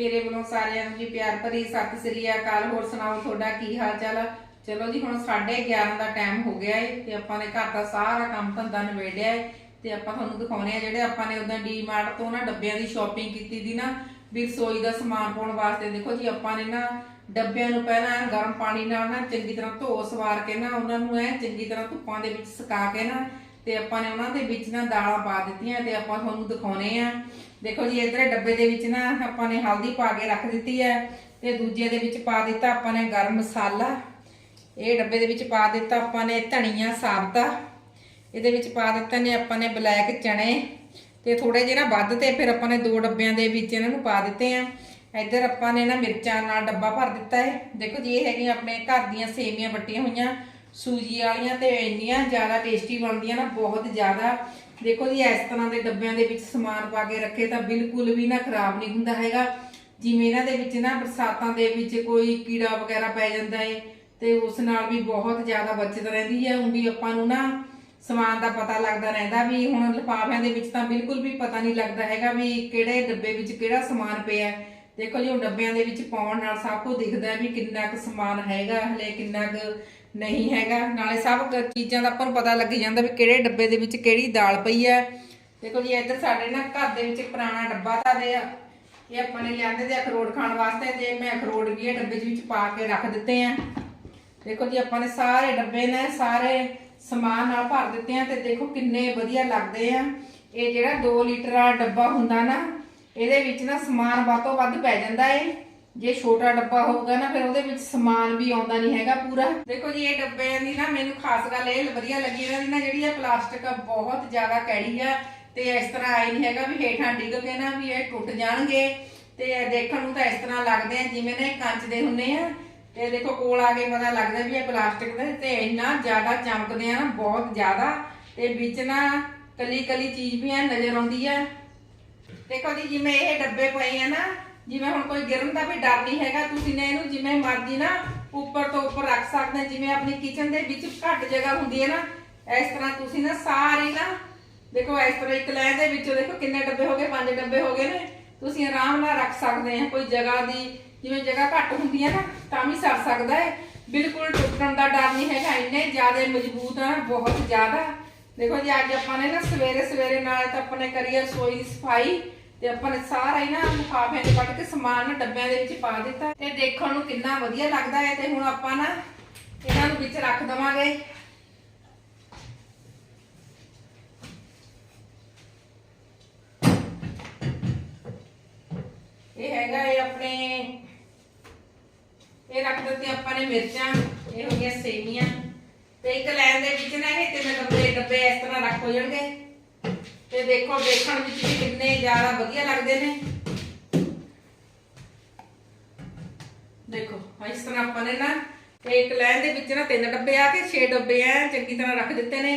ਮੇਰੇ ਵੱਲੋਂ ਸਾਰਿਆਂ ਨੂੰ ਜੀ ਪਿਆਰ ਭਰੀ ਸਤਿ ਸ੍ਰੀ ਅਕਾਲ। ਹੋਰ ਸੁਣਾਓ, ਤੁਹਾਡਾ ਕੀ ਹਾਲ ਚਾਲ ਆ? ਚਲੋ ਜੀ, ਹੁਣ 11:30 ਦਾ ਟਾਈਮ ਹੋ ਗਿਆ ਏ ਤੇ ਆਪਾਂ ਨੇ ਘਰ ਦਾ ਸਾਰਾ ਕੰਮ ਧੰਦਾ ਨਿਬੇੜਿਆ ਏ ਤੇ ਆਪਾਂ ਤੁਹਾਨੂੰ ਦਿਖਾਉਣੇ ਆ ਜਿਹੜੇ ਆਪਾਂ ਨੇ ਉਦੋਂ ਡੀਮਾਰਟ ਤੋਂ ਨਾ ਡੱਬਿਆਂ ਦੀ ਸ਼ਾਪਿੰਗ ਕੀਤੀ ਦੀ ਨਾ, ਵੀ ਰਸੋਈ ਦਾ ਸਮਾਨ ਪਾਉਣ ਵਾਸਤੇ। ਦੇਖੋ ਜੀ, ਆਪਾਂ ਨੇ ਨਾ ਡੱਬਿਆਂ ਨੂੰ ਪਹਿਲਾਂ ਗਰਮ ਪਾਣੀ ਨਾਲ ਨਾ ਚੰਗੀ ਤਰ੍ਹਾਂ ਧੋ ਸਵਾਰ ਕੇ ਨਾ ਉਹਨਾਂ ਨੂੰ ਐ ਚੰਗੀ ਤਰ੍ਹਾਂ ਧੁੱਪਾਂ ਦੇ ਵਿੱਚ ਸੁਕਾ ਕੇ ਨਾ ਤੇ ਆਪਾਂ ਨੇ ਉਹਨਾਂ ਦੇ ਵਿੱਚ ਨਾ ਦਾਲਾਂ ਪਾ ਦਿੱਤੀਆਂ ਤੇ ਆਪਾਂ ਤੁਹਾਨੂੰ ਦਿਖਾਉਣੇ ਆ। ਦੇਖੋ ਜੀ, ਇਧਰ ਡੱਬੇ ਦੇ ਵਿੱਚ ਨਾ ਆਪਾਂ ਨੇ ਹਲਦੀ ਪਾ ਕੇ ਰੱਖ ਦਿੱਤੀ ਹੈ ਤੇ ਦੂਜੇ ਦੇ ਵਿੱਚ ਪਾ ਦਿੱਤਾ ਆਪਾਂ ਨੇ ਗਰਮ ਮਸਾਲਾ। ਇਹ ਡੱਬੇ ਦੇ ਵਿੱਚ ਪਾ ਦਿੱਤਾ ਆਪਾਂ ਨੇ ਧਨੀਆ ਸਾਬਤਾ। ਇਹਦੇ ਵਿੱਚ ਪਾ ਦਿੱਤਾ ਨੇ ਆਪਾਂ ਨੇ ਬਲੈਕ ਚਣੇ ਤੇ ਥੋੜੇ ਜਿਹੇ ਨਾ ਵੱਧ ਤੇ ਫਿਰ ਆਪਾਂ ਨੇ ਦੋ ਡੱਬਿਆਂ ਦੇ ਵਿੱਚ ਇਹਨਾਂ ਨੂੰ ਪਾ ਦਿੱਤੇ ਆ। ਇੱਧਰ ਆਪਾਂ ਨੇ ਨਾ ਮਿਰਚਾਂ ਨਾਲ ਡੱਬਾ ਭਰ ਦਿੱਤਾ ਹੈ। ਦੇਖੋ ਜੀ, ਇਹ ਹੈਗੀਆਂ ਆਪਣੇ ਘਰ ਦੀਆਂ ਸੇਮੀਆਂ ਵੱਟੀਆਂ ਹੋਈਆਂ। ਸੂਜੀ ਵਾਲੀਆਂ ਤੇ ਇੰਨੀਆਂ ਜ਼ਿਆਦਾ ਟੇਸਟੀ ਬਣਦੀਆਂ ਨਾ, ਬਹੁਤ ਜ਼ਿਆਦਾ। ਦੇਖੋ ਜੀ, ਇਸ ਤਰ੍ਹਾਂ ਦੇ ਡੱਬਿਆਂ ਦੇ ਵਿੱਚ ਸਮਾਨ ਪਾ ਕੇ ਰੱਖੇ ਤਾਂ ਬਿਲਕੁਲ ਵੀ ਨਾ ਖਰਾਬ ਨਹੀਂ ਹੁੰਦਾ ਹੈਗਾ। ਜਿਵੇਂ ਇਹਨਾਂ ਦੇ ਵਿੱਚ ਨਾ ਬਰਸਾਤਾਂ ਦੇ ਵਿੱਚ ਕੋਈ ਕੀੜਾ ਵਗੈਰਾ ਪੈ ਜਾਂਦਾ ਹੈ ਤੇ ਉਸ ਨਾਲ ਵੀ ਬਹੁਤ ਜ਼ਿਆਦਾ ਬਚਤ ਰਹਿੰਦੀ ਹੈ। ਹੁਣ ਵੀ ਆਪਾਂ ਨੂੰ ਨਾ ਸਮਾਨ ਦਾ ਪਤਾ ਲੱਗਦਾ ਰਹਿੰਦਾ ਵੀ ਹੁਣ ਲਿਫਾਫਿਆਂ ਦੇ ਵਿੱਚ ਤਾਂ ਬਿਲਕੁਲ ਵੀ ਪਤਾ ਨਹੀਂ ਲੱਗਦਾ ਹੈਗਾ ਵੀ ਕਿਹੜੇ ਡੱਬੇ ਵਿੱਚ ਕਿਹੜਾ ਸਮਾਨ ਪਿਆ। ਦੇਖੋ ਜੀ ਉਹ ਡੱਬਿਆਂ ਦੇ ਵਿੱਚ ਪਾਉਣ ਨਾਲ ਸਭ ਕੁਝ ਦਿਖਦਾ ਵੀ ਕਿੰਨਾ ਕੁ ਸਮਾਨ ਹੈਗਾ, ਹਲੇ ਕਿੰਨਾ ਕੁ ਨਹੀਂ ਹੈਗਾ। ਨਾਲੇ ਸਭ ਕੁ ਚੀਜ਼ਾਂ ਦਾ ਆਪਾਂ ਨੂੰ ਪਤਾ ਲੱਗ ਜਾਂਦਾ ਵੀ ਕਿਹੜੇ ਡੱਬੇ ਦੇ ਵਿੱਚ ਕਿਹੜੀ ਦਾਲ ਪਈ ਹੈ। ਦੇਖੋ ਜੀ, ਇੱਧਰ ਸਾਡੇ ਨਾ ਘਰ ਦੇ ਵਿੱਚ ਇੱਕ ਪੁਰਾਣਾ ਡੱਬਾ ਤਾਂ ਦੇ ਆ। ਇਹ ਆਪਾਂ ਨੇ ਲਿਆਂਦੇ ਤੇ ਅਖਰੋਟ ਖਾਣ ਵਾਸਤੇ ਤੇ ਮੈਂ ਅਖਰੋਟ ਵੀ ਇਹ ਡੱਬੇ ਦੇ ਵਿੱਚ ਪਾ ਕੇ ਰੱਖ ਦਿੱਤੇ ਆ। ਦੇਖੋ ਜੀ, ਆਪਾਂ ਨੇ ਸਾਰੇ ਡੱਬੇ ਨੇ ਸਾਰੇ ਸਮਾਨ ਨਾਲ ਭਰ ਦਿੱਤੇ ਆ ਤੇ ਦੇਖੋ ਕਿੰਨੇ ਵਧੀਆ ਲੱਗਦੇ ਆ। ਇਹ ਜਿਹੜਾ 2 ਲੀਟਰ ਵਾਲਾ ਡੱਬਾ ਹੁੰਦਾ ਨਾ, ਇਹਦੇ ਵਿੱਚ ਨਾ ਸਮਾਨ ਵੱਧ ਤੋਂ ਵੱਧ ਪੈ ਜਾਂਦਾ ਏ। ਜੇ ਛੋਟਾ ਡੱਬਾ ਹੋਊਗਾ ਨਾ, ਫਿਰ ਉਹਦੇ ਵਿੱਚ ਸਮਾਨ ਵੀ ਆਉਂਦਾ ਨਹੀਂ ਹੈਗਾ ਪੂਰਾ। ਦੇਖੋ ਜੀ, ਇਹ ਡੱਬਿਆਂ ਦੀ ਨਾ ਮੈਨੂੰ ਖਾਸ ਗੱਲ ਇਹ ਵਧੀਆ ਲੱਗੀ ਇਹਨਾਂ ਦੀ ਨਾ ਜਿਹੜੀ ਆ ਪਲਾਸਟਿਕ ਆ, ਬਹੁਤ ਜ਼ਿਆਦਾ ਕੈੜੀ ਆ ਤੇ ਇਸ ਤਰ੍ਹਾਂ ਆਈ ਨਹੀਂ ਹੈਗਾ ਵੀ ਹੇਠਾਂ ਡਿੱਗ ਕੇ ਨਾ, ਵੀ ਇਹ ਟੁੱਟ ਜਾਣਗੇ। ਤੇ ਦੇਖਣ ਨੂੰ ਤਾਂ ਇਸ ਤਰ੍ਹਾਂ ਲੱਗਦੇ ਆ, ਜਿਵੇਂ ਨਾ ਇਹ ਦੇ ਹੁੰਦੇ ਆ। ਤੇ ਦੇਖੋ, ਕੋਲ ਆ ਕੇ ਪਤਾ ਲੱਗਦਾ ਵੀ ਇਹ ਪਲਾਸਟਿਕ ਦੇ ਤੇ ਇੰਨਾ ਜ਼ਿਆਦਾ ਚਮਕਦੇ ਆ ਨਾ, ਬਹੁਤ ਜ਼ਿਆਦਾ। ਤੇ ਵਿੱਚ ਨਾ ਕਲੀ ਕਲੀ ਚੀਜ਼ ਵੀ ਆ ਨਜ਼ਰ ਆਉਂਦੀ ਆ। ਦੇਖੋ ਜੀ, ਜਿਵੇਂ ਇਹ ਡੱਬੇ ਪਏ ਆ ਨਾ ਜਿਵੇਂ ਹੁਣ ਕੋਈ ਗਿਰਨ ਦਾ ਵੀ ਡਰ ਨਹੀਂ ਹੈਗਾ, ਤੁਸੀਂ ਨੇ ਇਹਨੂੰ ਜਿਵੇਂ ਮਰਜ਼ੀ ਨਾ ਉੱਪਰ ਤੋਂ ਉੱਪਰ ਰੱਖ ਸਕਦੇ ਜਿਵੇਂ ਆਪਣੀ ਕਿਚਨ ਦੇ ਵਿੱਚ ਘੱਟ ਜਗ੍ਹਾ ਹੁੰਦੀ ਹੈ ਨਾ, ਇਸ ਤਰ੍ਹਾਂ ਤੁਸੀਂ ਨਾ ਸਾਰੇ ਨਾ, ਦੇਖੋ ਇਸ ਤਰ੍ਹਾਂ ਇੱਕ ਲੈ ਦੇ ਵਿੱਚੋਂ ਦੇਖੋ ਕਿੰਨੇ ਡੱਬੇ ਹੋ ਗਏ, ਪੰਜ ਡੱਬੇ ਹੋ ਗਏ ਨੇ, ਤੁਸੀਂ ਆਰਾਮ ਨਾਲ ਰੱਖ ਸਕਦੇ ਆ ਕੋਈ ਜਗ੍ਹਾ ਦੀ ਜਿਵੇਂ ਜਗ੍ਹਾ ਘੱਟ ਹੁੰਦੀ ਹੈ ਨਾ, ਤਾਂ ਵੀ ਸਰ ਸਕਦਾ ਹੈ। ਬਿਲਕੁਲ ਟੁੱਟਣ ਦਾ ਡਰ ਨਹੀਂ ਹੈਗਾ, ਇੰਨੇ ਜ਼ਿਆਦਾ ਮਜ਼ਬੂਤ ਆ, ਬਹੁਤ ਜ਼ਿਆਦਾ। ਦੇਖੋ ਜੀ, ਅੱਜ ਆਪਾਂ ਨੇ ਨਾ ਸਵੇਰੇ ਸਵੇਰੇ ਨਾਲ ਤਾਂ ਆਪਾਂ ਨੇ ਕਰੀ ਰਸੋਈ ਸਫ਼ਾਈ। ਤੇ ਆਪਾਂ ਨੇ ਸਾਰਾ ਹੀ ਨਾ ਲਿਫਾਫਿਆਂ 'ਚ ਕੱਢ ਕੇ ਸਮਾਨ ਨਾ ਡੱਬਿਆਂ ਦੇ ਵਿੱਚ ਪਾ ਦਿੱਤਾ। ਤੇ ਦੇਖਣ ਨੂੰ ਕਿੰਨਾ ਵਧੀਆ ਲੱਗਦਾ ਹੈ ਤੇ ਹੁਣ ਆਪਾਂ ਨਾ ਇਹਨਾਂ ਨੂੰ ਵਿੱਚ ਰੱਖ ਦਵਾਂਗੇ। ਇਹ ਹੈਗਾ ਇਹ ਆਪਣੇ, ਇਹ ਰੱਖ ਦਿੱਤੇ ਆਪਾਂ ਨੇ ਮਿਰਚਾਂ, ਇਹ ਹੋ ਗਈਆਂ ਸੇਮੀਆਂ। ਤੇ ਇੱਕ ਲਾਈਨ ਦੇ ਵਿੱਚ ਨਾ ਇਹ ਤਿੰਨ ਡੱਬੇ ਡੱਬੇ ਇਸ ਤਰ੍ਹਾਂ ਰੱਖ ਹੋ ਜਾਣਗੇ। ਤੇ ਦੇਖੋ, ਦੇਖਣ ਵਿੱਚ ਵੀ ਕਿੰਨੇ ਜ਼ਿਆਦਾ ਵਧੀਆ ਲੱਗਦੇ ਨੇ। ਦੇਖੋ ਇਸ ਤਰ੍ਹਾਂ ਆਪਾਂ ਨੇ ਨਾ ਤੇ ਇੱਕ ਲਾਈਨ ਦੇ ਵਿੱਚ ਨਾ ਤਿੰਨ ਡੱਬੇ ਆ ਕੇ 6 ਡੱਬੇ ਆ ਚੰਗੀ ਤਰ੍ਹਾਂ ਰੱਖ ਦਿੱਤੇ ਨੇ।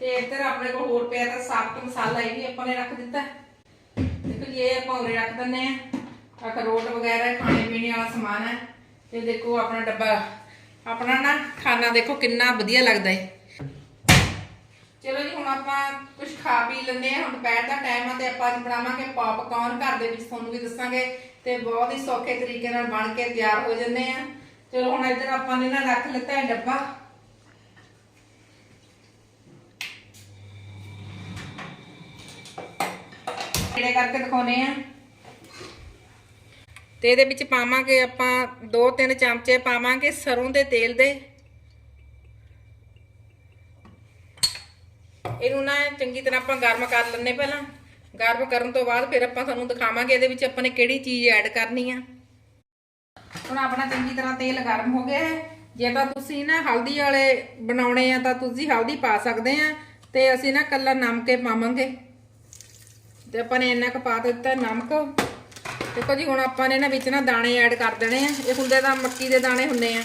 ਤੇ ਇੱਧਰ ਆਪਣੇ ਕੋਲ ਹੋਰ ਪਿਆ ਤਾਂ ਸਾਫਟ ਮਸਾਲਾ ਇਹ ਵੀ ਆਪਾਂ ਨੇ ਰੱਖ ਦਿੱਤਾ। ਦੇਖੋ ਜੀ, ਇਹ ਆਪਾਂ ਉਰੇ ਰੱਖ ਦਿੰਨੇ ਆ। ਅਖਰੋਟ ਵਗੈਰਾ, ਖਾਣੇ ਪੀਣੇ ਵਾਲਾ ਸਮਾਨ ਹੈ ਤੇ ਦੇਖੋ ਆਪਣਾ ਡੱਬਾ, ਆਪਣਾ ਨਾ ਖਾਣਾ ਦੇਖੋ ਕਿੰਨਾ ਵਧੀਆ ਲੱਗਦਾ ਹੈ ਚਲੋ ਜੀ, ਹੁਣ ਆਪਾਂ ਕੁਝ ਖਾ ਪੀ ਲੈਂਦੇ ਆ ਹੁਣ ਦੁਪਹਿਰ ਦਾ ਟਾਈਮ ਆ ਤੇ ਆਪਾਂ ਅੱਜ ਬਣਾਵਾਂਗੇ ਪੌਪਕੌਰਨ ਘਰ ਦੇ ਵਿੱਚ ਤੁਹਾਨੂੰ ਵੀ ਦੱਸਾਂਗੇ ਤੇ ਬਹੁਤ ਹੀ ਸੌਖੇ ਤਰੀਕੇ ਨਾਲ ਬਣ ਕੇ ਤਿਆਰ ਹੋ ਜਾਂਦੇ ਆ ਚਲੋ, ਹੁਣ ਇੱਧਰ ਆਪਾਂ ਨੇ ਨਾ ਰੱਖ ਲਿੱਤਾ ਹੈ ਡੱਬਾ। ਜਿਹੜੇ ਕਰਕੇ ਦਿਖਾਉਨੇ ਆ ਤੇ ਇਹਦੇ ਵਿੱਚ ਪਾਵਾਂਗੇ ਆਪਾਂ 2-3 ਚਮਚੇ ਪਾਵਾਂਗੇ ਸਰੋਂ ਦੇ ਤੇਲ ਦੇ। ਇਹਨੂੰ ਨਾ ਚੰਗੀ ਤਰ੍ਹਾਂ ਆਪਾਂ ਗਰਮ ਕਰ ਲੈਣੇ ਪਹਿਲਾਂ। ਗਰਮ ਕਰਨ ਤੋਂ ਬਾਅਦ ਫਿਰ ਆਪਾਂ ਤੁਹਾਨੂੰ ਦਿਖਾਵਾਂਗੇ ਇਹਦੇ ਵਿੱਚ ਆਪਾਂ ਨੇ ਕਿਹੜੀ ਚੀਜ਼ ਐਡ ਕਰਨੀ ਆ। ਹੁਣ ਆਪਣਾ ਚੰਗੀ ਤਰ੍ਹਾਂ ਤੇਲ ਗਰਮ ਹੋ ਗਿਆ ਹੈ। ਜੇ ਤਾਂ ਤੁਸੀਂ ਨਾ ਹਲਦੀ ਵਾਲੇ ਬਣਾਉਣੇ ਆ ਤਾਂ ਤੁਸੀਂ ਹਲਦੀ ਪਾ ਸਕਦੇ ਆ ਤੇ ਅਸੀਂ ਨਾ ਕੱਲਾ ਨਮਕ ਹੀ ਪਾਵਾਂਗੇ। ਤੇ ਆਪਾਂ ਨੇ ਇੰਨਾ ਕੁ ਪਾ ਦਿੱਤਾ ਨਮਕ। ਦੇਖੋ ਜੀ, ਹੁਣ ਆਪਾਂ ਨੇ ਨਾ ਵਿੱਚ ਨਾ ਦਾਣੇ ਐਡ ਕਰ ਦੇਣੇ ਆ। ਇਹ ਹੁੰਦੇ ਤਾਂ ਮੱਕੀ ਦੇ ਦਾਣੇ ਹੁੰਦੇ ਆ।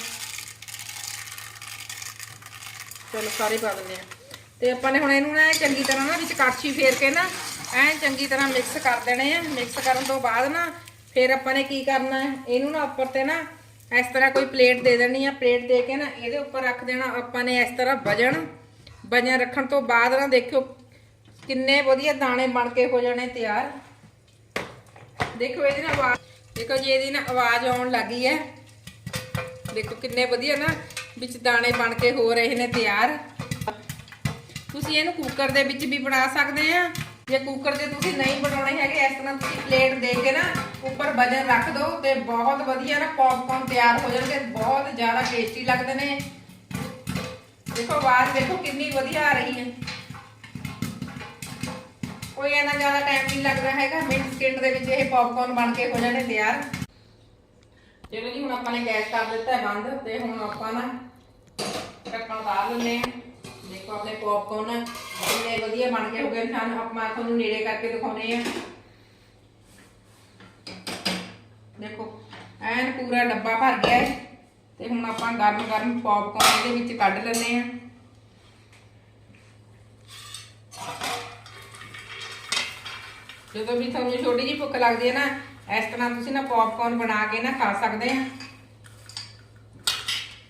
ਚਲੋ ਸਾਰੇ ਪਾ ਦਿੰਦੇ ਆ। ਤੇ ਆਪਾਂ ਨੇ ਹੁਣ ਇਹਨੂੰ ਨਾ ਚੰਗੀ ਤਰ੍ਹਾਂ ਨਾ ਵਿੱਚ ਕੜਛੀ ਫੇਰ ਕੇ ਨਾ ਐਨ ਚੰਗੀ ਤਰ੍ਹਾਂ ਮਿਕਸ ਕਰ ਦੇਣੇ ਆ। ਮਿਕਸ ਕਰਨ ਤੋਂ ਬਾਅਦ ਨਾ ਫਿਰ ਆਪਾਂ ਨੇ ਕੀ ਕਰਨਾ ਹੈ? ਇਹਨੂੰ ਨਾ ਉੱਪਰ ਤੇ ਨਾ ਇਸ ਤਰ੍ਹਾਂ ਕੋਈ ਪਲੇਟ ਦੇ ਦੇਣੀ ਆ। ਪਲੇਟ ਦੇ ਕੇ ਨਾ ਇਹਦੇ ਉੱਪਰ ਰੱਖ ਦੇਣਾ। ਆਪਾਂ ਨੇ ਇਸ ਤਰ੍ਹਾਂ ਵਜਣ। ਵਜਣ ਰੱਖਣ ਤੋਂ ਬਾਅਦ ਨਾ ਦੇਖਿਓ ਕਿੰਨੇ ਵਧੀਆ ਦਾਣੇ ਬਣ ਕੇ ਹੋ ਜਾਣੇ ਤਿਆਰ। ਦੇਖੋ ਇਹਦੀ ਨਾ ਆਵਾਜ਼ ਦੇਖੋ ਜੀ, ਇਹਦੀ ਨਾ ਆਵਾਜ਼ ਆਉਣ ਲੱਗੀ ਹੈ। ਦੇਖੋ ਕਿੰਨੇ ਵਧੀਆ ਨਾ ਵਿੱਚ ਦਾਣੇ ਬਣ ਕੇ ਹੋ ਰਹੇ ਨੇ ਤਿਆਰ। ਤੁਸੀਂ ਇਹਨੂੰ ਕੁੱਕਰ ਦੇ ਵਿੱਚ ਵੀ ਬਣਾ ਸਕਦੇ ਆ। ਜੇ ਕੁੱਕਰ ਦੇ ਤੁਸੀਂ ਨਹੀਂ ਬਣਾਉਣੇ ਹੈਗੇ, ਇਸ ਤਰ੍ਹਾਂ ਤੁਸੀਂ ਪਲੇਟ ਦੇ ਕੇ ਨਾ ਉੱਪਰ ਵਜਨ ਰੱਖ ਦਿਓ ਤੇ ਬਹੁਤ ਵਧੀਆ ਨਾ ਪੌਪਕਾਰਨ ਤਿਆਰ ਹੋ ਜਾਣਗੇ, ਬਹੁਤ ਜ਼ਿਆਦਾ ਟੇਸਟੀ ਲੱਗਦੇ ਨੇ। ਦੇਖੋ, ਆਵਾਜ਼ ਦੇਖੋ ਕਿੰਨੀ ਵਧੀਆ ਆ ਰਹੀ ਹੈ। ਕੋਈ ਇਹਨਾਂ ਜ਼ਿਆਦਾ ਟਾਈਮ ਨਹੀਂ ਲੱਗਦਾ ਹੈਗਾ ਮਿੰਟ ਸਕਿੰਟ ਦੇ ਵਿੱਚ ਇਹ ਪੌਪਕਾਰਨ ਬਣ ਕੇ ਹੋ ਜਾਣੇ ਤਿਆਰ। ਚਲੋ ਜੀ, ਹੁਣ ਆਪਾਂ ਨੇ ਗੈਸ ਕਰ ਦਿੱਤਾ ਹੈ ਬੰਦ ਤੇ ਹੁਣ ਆਪਾਂ ਨਾ ਢੱਕਣ ਉਤਾਰ ਲੈਂਦੇ ਹਾਂ। ਦੇਖੋ ਆਪਣੇ ਪੌਪਕਾਰਨ ਕਿੰਨੇ ਵਧੀਆ ਬਣ ਕੇ ਹੋ ਗਏ ਹਨ ਆਪਾਂ ਤੁਹਾਨੂੰ ਨੇੜੇ ਕਰਕੇ ਦਿਖਾਉਨੇ ਆ ਦੇਖੋ, ਐਨ ਪੂਰਾ ਡੱਬਾ ਭਰ ਗਿਆ ਹੈ ਤੇ ਹੁਣ ਆਪਾਂ ਗਰਮ ਗਰਮ ਪੌਪਕਾਰਨ ਇਹਦੇ ਵਿੱਚ ਕੱਢ ਲੈਂਦੇ ਆ ਜਦੋਂ ਵੀ ਤੁਹਾਨੂੰ ਛੋਟੀ ਜਿਹੀ ਭੁੱਖ ਲੱਗਦੀ ਹੈ ਨਾ, ਇਸ ਤਰ੍ਹਾਂ ਤੁਸੀਂ ਨਾ ਪੌਪਕਾਰਨ ਬਣਾ ਕੇ ਨਾ ਖਾ ਸਕਦੇ ਆ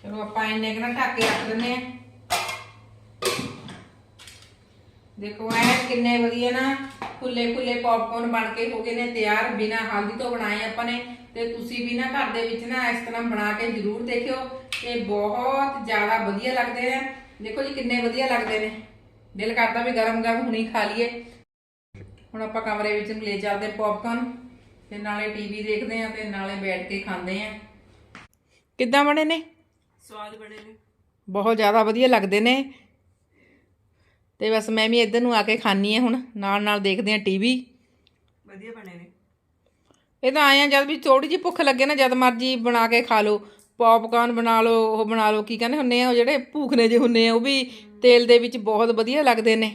ਚਲੋ ਆਪਾਂ ਇੰਨੇ ਕੁ ਨਾ ਢੱਕ ਕੇ ਰੱਖ ਦਿੰਦੇ ਆ ਦੇਖੋ ਐ ਕਿੰਨੇ ਵਧੀਆ ਨਾ ਖੁੱਲੇ ਖੁੱਲੇ ਪੌਪਕਾਰਨ ਬਣ ਕੇ ਹੋ ਗਏ ਨੇ ਤਿਆਰ ਬਿਨਾ ਹਲਦੀ ਤੋਂ ਬਣਾਏ ਆਪਾਂ ਨੇ। ਤੇ ਤੁਸੀਂ ਵੀ ਨਾ ਘਰ ਦੇ ਵਿੱਚ ਨਾ ਇਸ ਤਰ੍ਹਾਂ ਬਣਾ ਕੇ ਜ਼ਰੂਰ ਦੇਖਿਓ। ਤੇ ਬਹੁਤ ਜ਼ਿਆਦਾ ਵਧੀਆ ਲੱਗਦੇ ਨੇ। ਦੇਖੋ ਜੀ ਕਿੰਨੇ ਵਧੀਆ ਲੱਗਦੇ ਨੇ। ਦਿਲ ਕਰਦਾ ਵੀ ਗਰਮ ਗਰਮ ਹੁਣੀ ਖਾ ਲਈਏ। ਹੁਣ ਆਪਾਂ ਕਮਰੇ ਵਿੱਚ ਲੈ ਚੱਲਦੇ ਪੌਪਕਾਰਨ ਤੇ ਨਾਲੇ ਟੀਵੀ ਦੇਖਦੇ ਆ ਤੇ ਨਾਲੇ ਬੈਠ ਕੇ ਖਾਂਦੇ ਆ ਕਿੱਦਾਂ ਬਣੇ ਨੇ? ਸਵਾਦ ਬਣੇ ਨੇ। ਬਹੁਤ ਜ਼ਿਆਦਾ ਵਧੀਆ ਲੱਗਦੇ ਨੇ। ਤੇ ਬਸ ਮੈਂ ਵੀ ਇੱਧਰ ਨੂੰ ਆ ਕੇ ਖਾਣੀ ਆ ਹੁਣ ਨਾਲ ਨਾਲ ਦੇਖਦੇ ਆ ਟੀਵੀ ਵਧੀਆ ਬਣੇ ਨੇ। ਇਹ ਤਾਂ ਆਏ ਆ ਜਦ ਵੀ ਥੋੜੀ ਜਿਹੀ ਭੁੱਖ ਲੱਗੇ ਨਾ ਜਦ ਮਰਜ਼ੀ ਬਣਾ ਕੇ ਖਾ ਲਓ ਪੌਪਕਾਰਨ ਬਣਾ ਲਓ ਉਹ ਬਣਾ ਲਓ ਕੀ ਕਹਿੰਦੇ ਹੁੰਨੇ ਆ ਉਹ ਜਿਹੜੇ ਭੂਖਨੇ ਜਿਹੇ ਹੁੰਨੇ ਆ ਉਹ ਵੀ ਤੇਲ ਦੇ ਵਿੱਚ ਬਹੁਤ ਵਧੀਆ ਲੱਗਦੇ ਨੇ।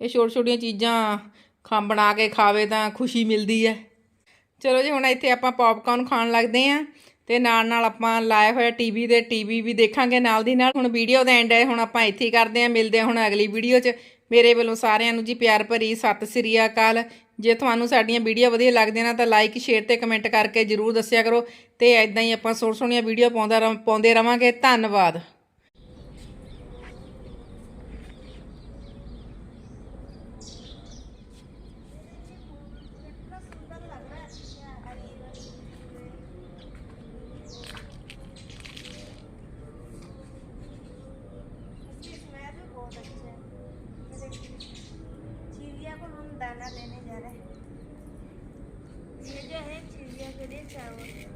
ਇਹ ਛੋਟੀ ਛੋਟੀਆਂ ਚੀਜ਼ਾਂ ਖਾ ਬਣਾ ਕੇ ਖਾਵੇ ਤਾਂ ਖੁਸ਼ੀ ਮਿਲਦੀ ਹੈ। ਚਲੋ ਜੀ ਹੁਣ ਇੱਥੇ ਆਪਾਂ ਪੌਪਕਾਰਨ ਖਾਣ ਲੱਗਦੇ ਆਂ ਤੇ ਨਾਲ ਨਾਲ ਆਪਾਂ ਲਾਇਆ ਹੋਇਆ ਟੀਵੀ ਦੇ ਟੀਵੀ ਵੀ ਦੇਖਾਂਗੇ ਨਾਲ ਦੀ ਨਾਲ। ਹੁਣ ਵੀਡੀਓ ਦਾ ਐਂਡ ਹੈ, ਹੁਣ ਆਪਾਂ ਇੱਥੇ ਹੀ ਕਰਦੇ ਆਂ ਮਿਲਦੇ ਆਂ ਹੁਣ ਅਗਲੀ ਵੀਡੀਓ 'ਚ। ਮੇਰੇ ਵੱਲੋਂ ਸਾਰਿਆਂ ਨੂੰ ਜੀ ਪਿਆਰ ਭਰੀ ਸਤਿ ਸ੍ਰੀ ਅਕਾਲ। ਜੇ ਤੁਹਾਨੂੰ ਸਾਡੀਆਂ ਵੀਡੀਓ ਵਧੀਆ ਲੱਗਦੀਆਂ ਨਾ ਤਾਂ ਲਾਈਕ ਸ਼ੇਅਰ ਤੇ ਕਮੈਂਟ ਕਰਕੇ ਜਰੂਰ ਦੱਸਿਆ ਕਰੋ। ਤੇ ਐਦਾਂ ਹੀ ਆਪਾਂ ਸੋਹਣ ਸੋਹਣੀਆਂ ਵੀਡੀਓ ਪਾਉਂਦਾ ਰਹ- ਪਾਉਂਦੇ ਰਵਾਂਗੇ। ਧੰਨਵਾਦ। shower.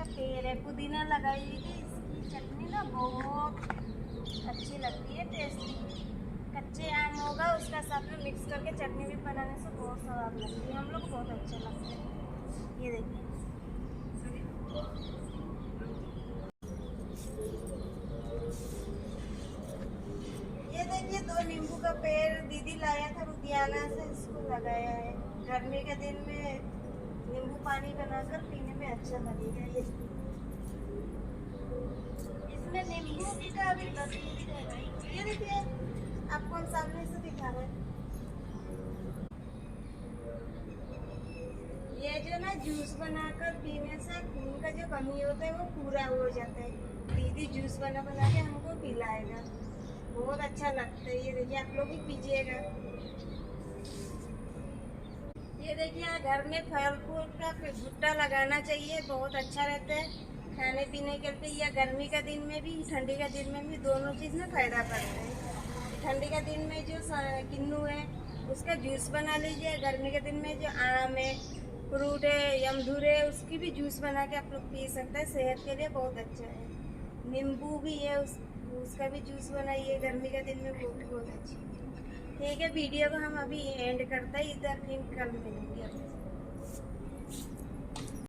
का पेड़ है, पुदीना लगाइएगा इसकी चटनी ना बहुत अच्छी लगती है टेस्टी कच्चे आम होगा, उसका साथ में मिक्स करके चटनी भी बनाने से बहुत स्वाद लगती है, हम लोग बहुत अच्छे लगते हैं। ये देखिए। ये देखिए, दो नींबू का पेड़ दीदी लाया था लुधियाना से, इसको लगाया है। गर्मी के दिन में नींबू पानी बनाकर में अच्छा लगेगा ये। इसमें नींबू का भी ये देखिए आपको हम सामने से दिखा रहे हैं? ये जो ना जूस बनाकर पीने से खून का जो कमी होता है, वो पूरा हो जाता है। दीदी जूस बना बना के हमको पिलाएगा। बहुत अच्छा लगता है ये, देखिए, आप लोग भी पीजिएगा। ये देखिए घर में फल फूल का भुट्टा लगाना चाहिए बहुत अच्छा रहता है। खाने पीने के लिए या गर्मी का दिन में भी ठंडी का दिन में भी दोनों चीज़ में फ़ायदा करते हैं। ठंडी का दिन में जो किन्नू है उसका जूस बना लीजिए। गर्मी के दिन में जो आम है फ्रूट है यमधूर है उसकी भी जूस बना के आप लोग पी सकते हैं सेहत के लिए बहुत अच्छा है। नींबू भी है उस, उसका भी जूस बनाइए गर्मी के दिन में वो भी बहुत अच्छी है। ठीक है वीडियो को हम अभी एंड करते हैं इधर फिर कल मिलेंगे